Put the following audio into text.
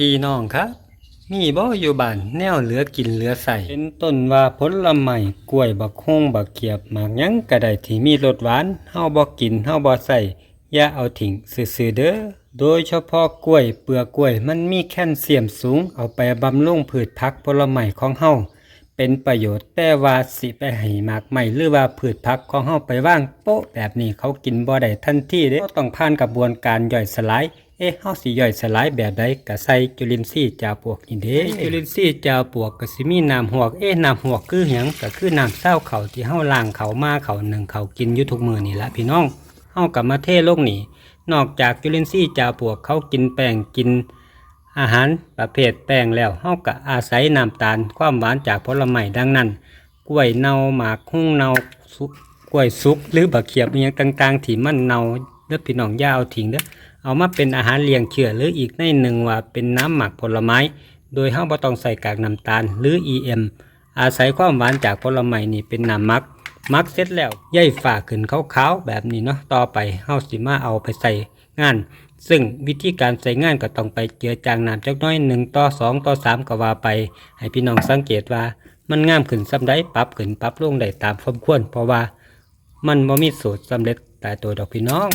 พี่น้องครับ มีบ่อยู่บ้านแนวเหลือกินเหลือใส่เป็นต้นว่าผลไม้กล้วยบักฮงบักเกียบหมากยังกระไดที่มีรสหวานเฮาบ่กินเฮาบ่ใส่อย่าเอาทิ้งซื่อๆเด้อโดยเฉพาะกล้วยเปลือกกล้วยมันมีแคลเซียมสูงเอาไปบำรุงพืชผักผลไม้ของเฮา เป็นประโยชน์แต่ว่าสิไปให้หมากไหม่หรือว่าพืชผักของเฮาไปว่างโป๊ะแบบนี้เขากินบ่ได้ทันทีเด้ต้องผ่านกระบวนการย่อยสลายเอ๊ะเฮาสิย่อยสลายแบบใดก็ใส่จุลินทรีย์จาปวกนี่เด้จุลินทรีย์จาปวกก็สิมีน้ำหวกเอ๊ะน้ำหวกคือหยังก็คือน้ำเศร้าเขาที่เฮาล้างเขามาเขาหนึ่งเขากินอยู่ทุกมื้อนี่ละพี่น้องเฮาก็มาเทโลงนี่นอกจากจุลินทรีย์จาปวกเขากินแป้งกิน อาหารประเภทแป้งแล้วเฮาก็อาศัยน้ำตาลความหวานจากผลไม้ดังนั้น กล้วยเน่าหมากหุ้งเน่าสุกกล้วยสุกหรือบักเขียบอหยังต่างๆ ที่มันเน่าเด้อพี่น้องย่าเอาทิ้งเด้อเอามาเป็นอาหารเลี้ยงเชื้อหรืออีกในหนึ่งว่าเป็นน้ำหมักผลไม้ โดยเฮาบ่ต้องใส่กากน้ำตาลหรือ EM อาศัยความหวานจากผลไม้นี่เป็นน้ำหมัก มักเสร็จแล้วย่อยฝ่าขึ้นขาวๆแบบนี้เนาะต่อไปเฮาสิมาเอาไปใส่งาน ซึ่งวิธีการใส่งานก็ต้องไปเจือจางน้ำจักหน้อยหนึ่งต่อสองต่อสามก็ว่าไป ให้พี่น้องสังเกตว่ามันงามขึ้นซ้ำได้ปรับขึ้นปรับลงได้ตามความควรเพราะว่ามันบ่มีสูตรสำเร็จตายตัวดอกพี่น้อง